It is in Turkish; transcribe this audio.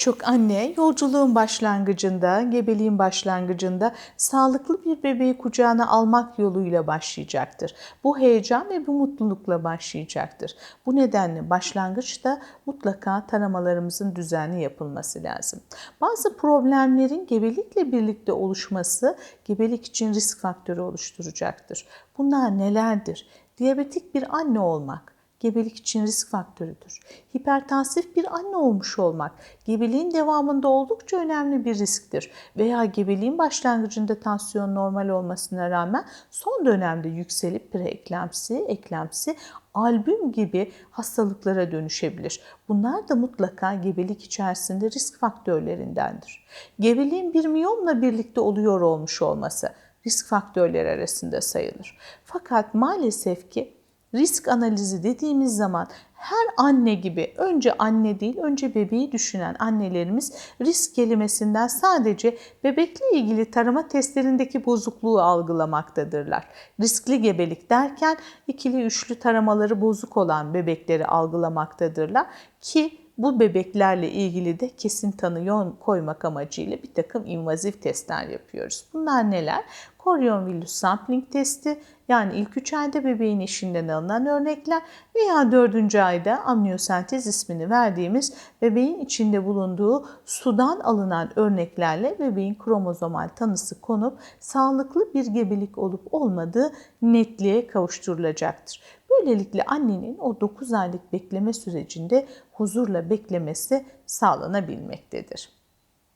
Birçok anne yolculuğun başlangıcında, gebeliğin başlangıcında sağlıklı bir bebeği kucağına almak yoluyla başlayacaktır. Bu heyecan ve bu mutlulukla başlayacaktır. Bu nedenle başlangıçta mutlaka taramalarımızın düzenli yapılması lazım. Bazı problemlerin gebelikle birlikte oluşması gebelik için risk faktörü oluşturacaktır. Bunlar nelerdir? Diyabetik bir anne olmak, gebelik için risk faktörüdür. Hipertansif bir anne olmuş olmak gebeliğin devamında oldukça önemli bir risktir. Veya gebeliğin başlangıcında tansiyon normal olmasına rağmen son dönemde yükselip preeklemsi, eklemsi, albüm gibi hastalıklara dönüşebilir. Bunlar da mutlaka gebelik içerisinde risk faktörlerindendir. Gebeliğin bir miyomla birlikte oluyor olmuş olması risk faktörleri arasında sayılır. Fakat maalesef ki risk analizi dediğimiz zaman her anne gibi önce anne değil önce bebeği düşünen annelerimiz risk kelimesinden sadece bebekle ilgili tarama testlerindeki bozukluğu algılamaktadırlar. Riskli gebelik derken ikili üçlü taramaları bozuk olan bebekleri algılamaktadırlar ki bu bebeklerle ilgili de kesin tanı koymak amacıyla bir takım invazif testler yapıyoruz. Bunlar neler? Koryon villus sampling testi yani ilk 3 ayda bebeğin eşinden alınan örnekler veya 4. ayda amniyosentez ismini verdiğimiz bebeğin içinde bulunduğu sudan alınan örneklerle bebeğin kromozomal tanısı konup sağlıklı bir gebelik olup olmadığı netliğe kavuşturulacaktır. Böylelikle annenin o 9 aylık bekleme sürecinde huzurla beklemesi sağlanabilmektedir.